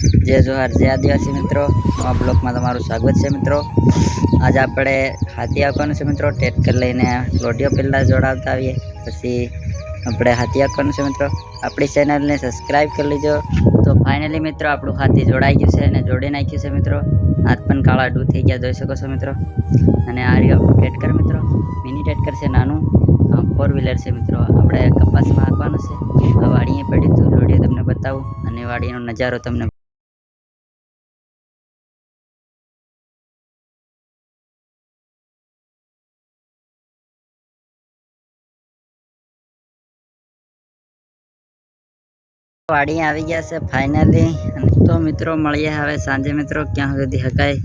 જય જોહાર, જય આદિવાસી મિત્રો. આ બ્લોકમાં તમારું સ્વાગત છે મિત્રો. આજે આપણે હાથી આપવાનું છે મિત્રો. ટેટકર લઈને લોડિયો પહેલાં જોડાવતા આવીએ. પછી આપણે હાથી આપવાનું છે મિત્રો. આપણી ચેનલને સબસ્ક્રાઈબ કરી લેજો. તો ફાઇનલી મિત્રો આપણું હાથી જોડાઈ ગયું છે અને જોડી નાખ્યું છે મિત્રો. હાથ પણ કાળા ડૂ થઈ ગયા, જોઈ શકો છો મિત્રો. અને આ રહ્યું આપણું ટેટકર મિત્રો. મિની ટેટકર છે નાનું. ફોર વ્હીલર છે મિત્રો. આપણે કપાસમાં આપવાનું છે. વાડીએ પડ્યું હતું લોડિયો તમને બતાવું અને વાડીનો નજારો તમને વાડી આવી ગયા છે ફાઇનલી તો મિત્રો મળીએ હવે સાંજે મિત્રો ક્યાં સુધી હકાય?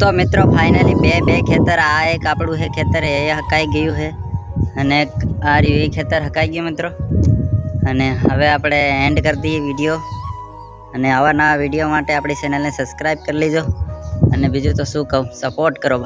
તો મિત્રો ફાઇનલી બે બે ખેતર, આ એક આપણું હે ખેતર, એ હકાઈ ગયું છે. અને આ રહ્યું એ ખેતર હકાઈ ગયું મિત્રો. અને હવે આપણે એન્ડ કરી દઈએ વીડિયો અને આવા નવા વીડિયો માટે આપણી ચેનલને સબસ્ક્રાઈબ કરી લેજો. અને બીજું તો શું કહું સપોર્ટ કરો ભાઈ.